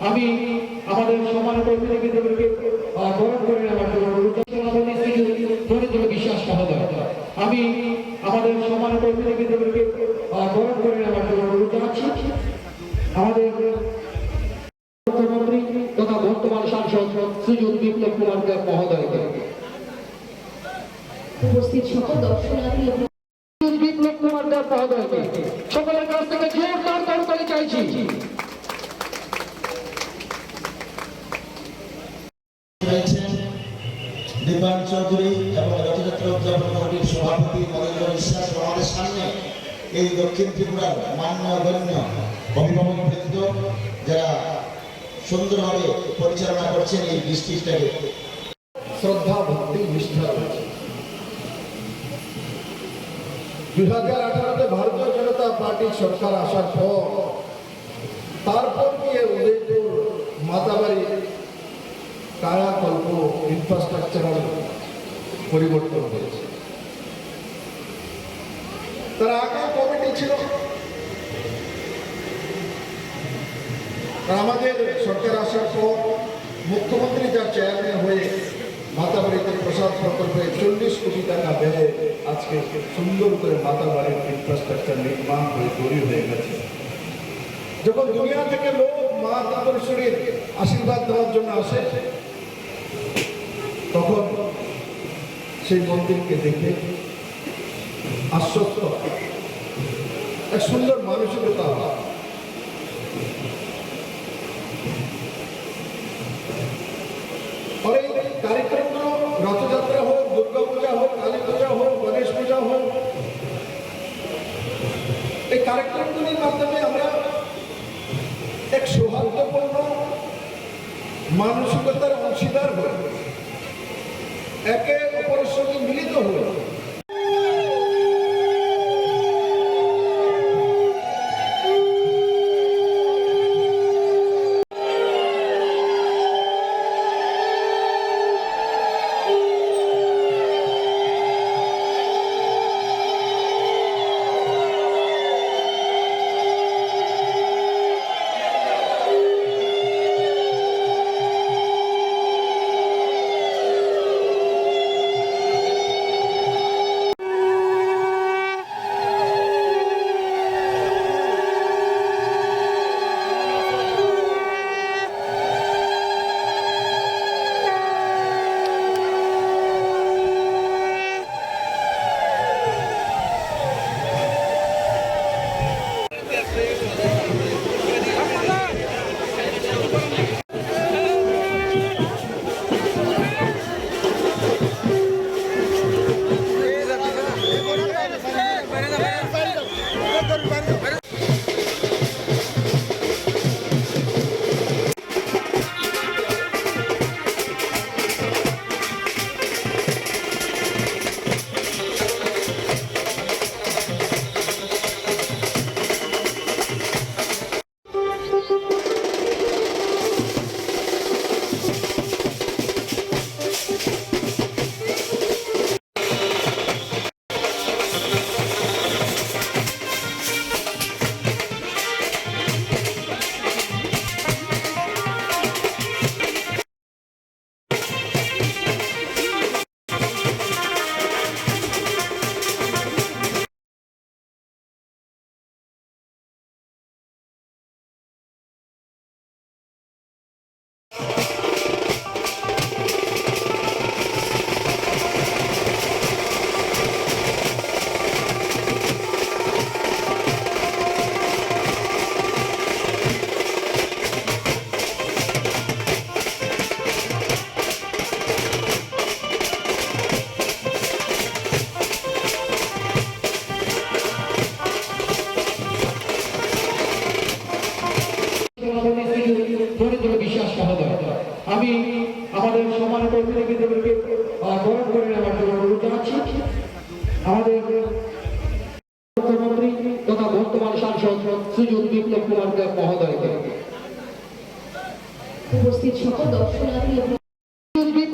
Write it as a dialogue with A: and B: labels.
A: আমি আমাদের অতিথিদেরকে আহ, গ্রহণ করে নেওয়ার জন্য অনুরোধ শ্রী ফরিদুল বিশ্বাস মহোদয় আমি আমাদের অতিথিদেরকে আহ, গ্রহণ করে নেওয়ার জন্য অনুরোধ জানাচ্ছি। আমাদের মুখ্যমন্ত্রী তথা বর্তমান সাংসদ সুযোগ বিপ্লব কুমার দেব মহোদয়কে।
B: উপস্থিত সকল দর্শনার্থী
A: বিপ্লব কুমার দেব মহোদয়কে। সকলের কাছ থেকে
C: দীপান চৌধুরী এবং রথযাত্রা উদযাপন কমিটির সভাপতি নরেন্দ্র বিশ্বাস আমাদের সামনে এই দক্ষিণ ত্রিপুরার মান্য গণ্য অভিভাবক ব্যতীত যারা সুন্দরভাবে পরিচালনা করছেন এই ডিস্ট্রিক্টটাকে।
D: শ্রদ্ধা, ভক্তি, নিষ্ঠা রয়েছে। দুই হাজার আঠারোতে ভারতীয় জনতা পার্টির সরকার আসার পর, তারপর গিয়ে উদয়পুর, মাতাবাড়ি কায়াকল্প ইনফ্রাস্ট্রাকচারাল পরিবর্তন হয়েছে। তার আগে কমিটি ছিল। আমাদের সরকার আসার পর মুখ্যমন্ত্রী যার চেয়ারম্যান হয়ে মাতাবাড়িতে প্রসাদ প্রকল্পে চল্লিশ কোটি টাকা ব্যয়ে আজকে সুন্দর করে মাতাবাড়ির ইনফ্রাস্ট্রাকচার নির্মাণ হয়ে তৈরি হয়ে গেছে। যখন দুনিয়া থেকে লোক মা তাপরেশ্বরীর আশীর্বাদ দেওয়ার জন্য আসে সেই মন্দিরকে দেখে আশ্বস্ত। এক সুন্দর মানসিকতা। এই কার্যক্রমগুলো রথযাত্রা হোক দুর্গা পূজা হোক কালী পূজা হোক, গণেশ পূজা হোক, এই কার্যক্রমগুলির মাধ্যমে আমরা এক সৌহার্দ্যপূর্ণ মানসিকতার অংশীদার হই। একে
A: Bienvenidos, güey. ফরিদুল বিশ্বাস মহোদয় আমি আমাদের সম্মানিত প্রতিনিধিদেরকে আহ, করে নেওয়ার জন্য অনুরোধ জানাচ্ছি। আমাদের মুখ্যমন্ত্রী তথা বর্তমান সাংসদ সুযোগ বিপ্লব কুমার মহোদয়কে।
B: উপস্থিত সকল দর্শনার্থী এবং